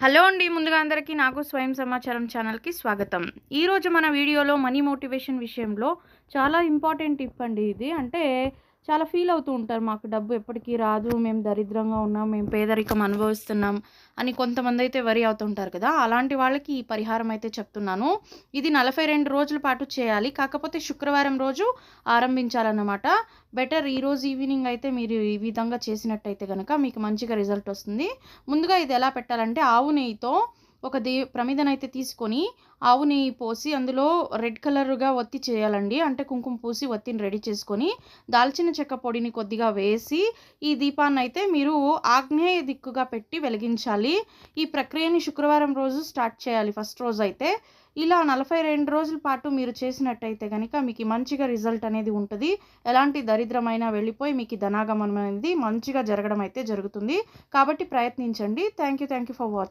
Hello అండి ముందుగా అందరికీ నాకు స్వయం సమాచారం ఛానల్కి స్వాగతం. ఈరోజు మన వీడియోలో మనీ మోటివేషన్ విషయంలో చాలా ఇంపార్టెంట్ టిప్ అండి ఇది. అంటే చాలా ఫీల్ అవుతూ ఉంటారు. మాకు డబ్బు ఎప్పటికీ రాదు. మేము దరిద్రంగా ఉన్నాం. మేము పేదరికం అనుభవిస్తున్నాం అని కొంతమంది అయితే వరి అవుతుంటారు కదా. అలాంటి వాళ్ళకి ఈ పరిహారం అయితే చెప్తున్నాను. ఇది నలభై రెండు రోజుల పాటు చేయాలి. కాకపోతే శుక్రవారం రోజు ఆరంభించాలన్నమాట. బెటర్ ఈరోజు ఈవినింగ్ అయితే మీరు ఈ విధంగా చేసినట్టయితే కనుక మీకు మంచిగా రిజల్ట్ వస్తుంది. ముందుగా ఇది ఎలా పెట్టాలంటే ఆవు నెయ్యితో ఒక దే ప్రమిదనైతే తీసుకొని ఆవు నెయ్యి పోసి అందులో రెడ్ కలర్గా ఒత్తి చేయాలండి. అంటే కుంకుమ పూసి ఒత్తిని రెడీ చేసుకొని దాల్చిన చెక్క పొడిని కొద్దిగా వేసి ఈ దీపాన్ని అయితే మీరు ఆగ్నేయ దిక్కుగా పెట్టి వెలిగించాలి. ఈ ప్రక్రియని శుక్రవారం రోజు స్టార్ట్ చేయాలి ఫస్ట్ రోజు అయితే. ఇలా నలభై రెండు రోజుల పాటు మీరు చేసినట్టయితే కనుక మీకు మంచిగా రిజల్ట్ అనేది ఉంటుంది. ఎలాంటి దరిద్రమైన వెళ్ళిపోయి మీకు ధనాగమనం అనేది మంచిగా జరగడం అయితే జరుగుతుంది. కాబట్టి ప్రయత్నించండి. Thank you thank you for watching